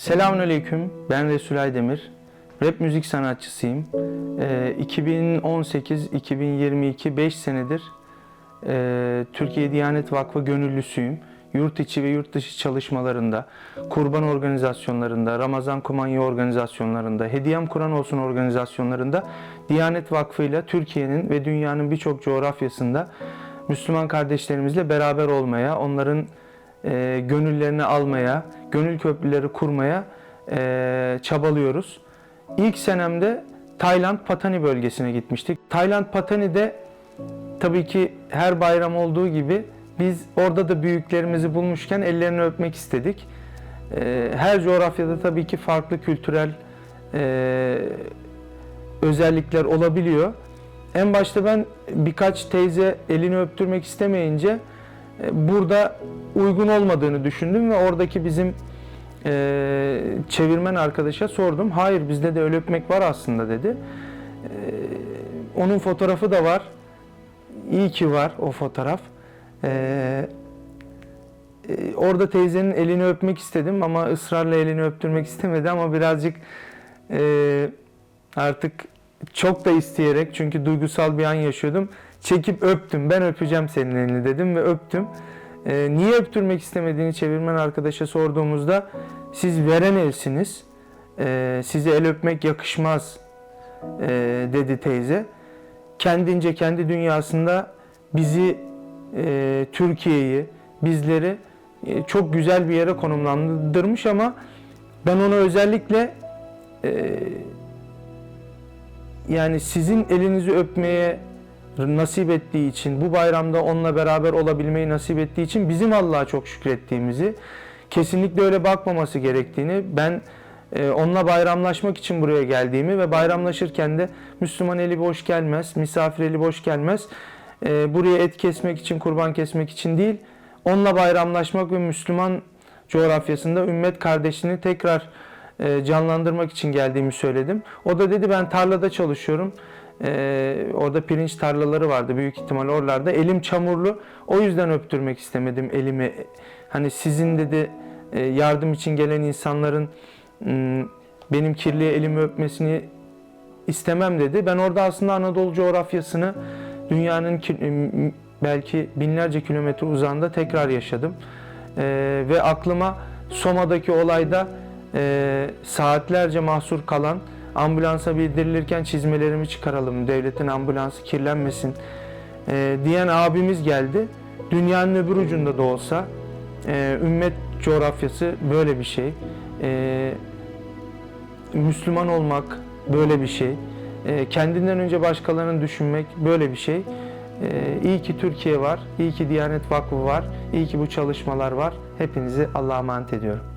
Selamünaleyküm. Ben Resul Aydemir. Rap müzik sanatçısıyım. Ee, 2018-2022 5 senedir e, Türkiye Diyanet Vakfı gönüllüsüyüm. Yurt içi ve yurt dışı çalışmalarında, kurban organizasyonlarında, Ramazan Kumanyo organizasyonlarında, Hediyem Kur'an olsun organizasyonlarında Diyanet Vakfı ile Türkiye'nin ve dünyanın birçok coğrafyasında Müslüman kardeşlerimizle beraber olmaya, onların e, gönüllerini almaya, gönül köprüleri kurmaya e, çabalıyoruz. İlk senemde Tayland Patani bölgesine gitmiştik. Tayland Patani'de tabii ki her bayram olduğu gibi biz orada da büyüklerimizi bulmuşken ellerini öpmek istedik. E, her coğrafyada tabii ki farklı kültürel e, özellikler olabiliyor. En başta ben birkaç teyze elini öptürmek istemeyince burada uygun olmadığını düşündüm ve oradaki bizim e, çevirmen arkadaşa sordum. Hayır bizde de öyle öpmek var aslında dedi. E, onun fotoğrafı da var. İyi ki var o fotoğraf. E, e, orada teyzenin elini öpmek istedim ama ısrarla elini öptürmek istemedi ama birazcık e, artık çok da isteyerek çünkü duygusal bir an yaşıyordum. Çekip öptüm. Ben öpeceğim senin elini dedim ve öptüm. Ee, niye öptürmek istemediğini çevirmen arkadaşa sorduğumuzda siz veren elsiniz. Ee, size el öpmek yakışmaz ee, dedi teyze. Kendince kendi dünyasında bizi e, Türkiye'yi, bizleri e, çok güzel bir yere konumlandırmış ama ben onu özellikle e, yani sizin elinizi öpmeye nasip ettiği için, bu bayramda onunla beraber olabilmeyi nasip ettiği için bizim Allah'a çok şükrettiğimizi, kesinlikle öyle bakmaması gerektiğini, ben e, onunla bayramlaşmak için buraya geldiğimi ve bayramlaşırken de Müslüman eli boş gelmez, misafir eli boş gelmez. E, buraya et kesmek için, kurban kesmek için değil, onunla bayramlaşmak ve Müslüman coğrafyasında ümmet kardeşliğini tekrar e, canlandırmak için geldiğimi söyledim. O da dedi ben tarlada çalışıyorum. Ee, orada pirinç tarlaları vardı büyük ihtimal oralarda. Elim çamurlu. O yüzden öptürmek istemedim elimi. Hani sizin dedi e, yardım için gelen insanların m, benim kirli elimi öpmesini istemem dedi. Ben orada aslında Anadolu coğrafyasını dünyanın belki binlerce kilometre uzağında tekrar yaşadım. Ee, ve aklıma Soma'daki olayda e, saatlerce mahsur kalan ambulansa bildirilirken çizmelerimi çıkaralım, devletin ambulansı kirlenmesin e, diyen abimiz geldi. Dünyanın öbür ucunda da olsa e, ümmet coğrafyası böyle bir şey. E, Müslüman olmak böyle bir şey. E, kendinden önce başkalarını düşünmek böyle bir şey. E, iyi ki Türkiye var, iyi ki Diyanet Vakfı var, iyi ki bu çalışmalar var. Hepinizi Allah'a emanet ediyorum.